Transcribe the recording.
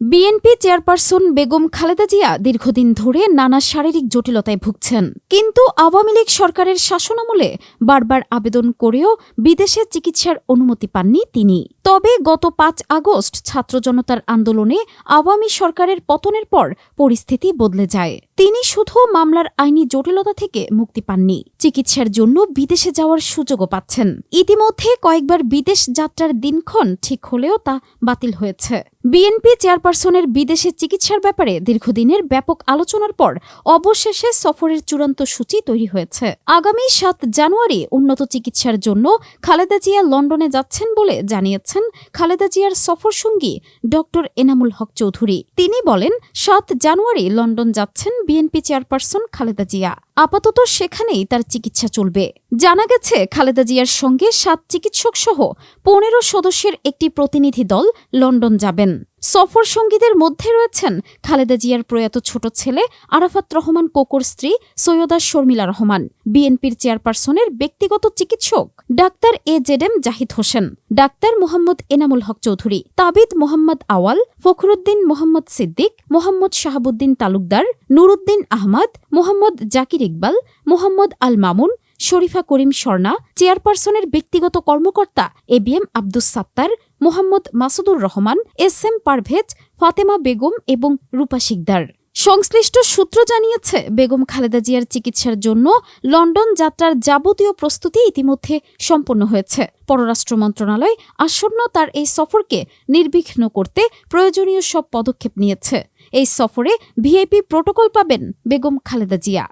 BNP chairperson Begum Khaleda Zia দীর্ঘদিন ধরে নানা শারীরিক জটিলতায় ভুগছেন। কিন্তু আওয়ামী লীগ সরকারের শাসনামলে বারবার আবেদন করেও বিদেশে চিকিৎসার অনুমতি পাননি তিনি। তবে গত পাঁচ আগস্ট ছাত্র জনতার আন্দোলনে আওয়ামী সরকারের পতনের পর পরিস্থিতি বদলে যায়। তিনি শুধু মামলার আইনি জটিলতা থেকে মুক্তি পাননি, চিকিৎসার জন্য বিদেশে যাওয়ার সুযোগও পাচ্ছেন। ইতিমধ্যে কয়েকবার বিদেশ যাত্রার দিনক্ষণ ঠিক হলেও তা বাতিল হয়েছে। বিএনপি চেয়ারপারসনের বিদেশে চিকিৎসার ব্যাপারে দীর্ঘদিনের ব্যাপক আলোচনার পর অবশেষে সফরের চূড়ান্ত সূচি তৈরি হয়েছে। আগামী সাত জানুয়ারি উন্নত চিকিৎসার জন্য খালেদা জিয়া লন্ডনে যাচ্ছেন বলে জানিয়েছেন খালেদা জিয়ার সফর সঙ্গী ড এনামুল হক চৌধুরী। তিনি বলেন, সাত জানুয়ারি লন্ডন যাচ্ছেন বিএনপি চেয়ারপারসন খালেদা জিয়া। আপাতত সেখানেই তার চিকিৎসা চলবে। জানা গেছে, খালেদা জিয়ার সঙ্গে সাত চিকিৎসক সহ পনেরো সদস্যের একটি প্রতিনিধি দল লন্ডন যাবেন। সফর সঙ্গীদের মধ্যে রয়েছেন খালেদা জিয়ার প্রয়াত ছোট ছেলে আরাফাত রহমান কোকর স্ত্রী সৈয়দা শর্মিলা রহমান। বিএনপির চেয়ারপারসনের ব্যক্তিগত চিকিৎসক doctor A Z M Jahid Hossain, doctor Mohammad Enamul Haque Chowdhury, Tabid Mohammad Awal, Fakhruddin Mohammad Siddique, Mohammad Shahabuddin Talukdar, Nuruddin Ahmed, Mohammad Zakir Iqbal, Mohammad Al Mamun Sharifa Karim Swarna চেয়ারপারসনের ব্যক্তিগত কর্মকর্তা A B M Abdus Sattar, Mohammad Masudur Rahman, S M Parvez, Fatema Begum এবং রূপা শিকদার। সংশ্লিষ্ট সূত্র জানিয়েছে, বেগম খালেদা জিয়ার চিকিৎসার জন্য লন্ডন যাত্রার যাবতীয় প্রস্তুতি ইতিমধ্যে সম্পন্ন হয়েছে। পররাষ্ট্র মন্ত্রণালয় আসন্ন তার এই সফরকে নির্বিঘ্ন করতে প্রয়োজনীয় সব পদক্ষেপ নিয়েছে। এই সফরে ভিআইপি প্রোটোকল পাবেন বেগম খালেদা জিয়া।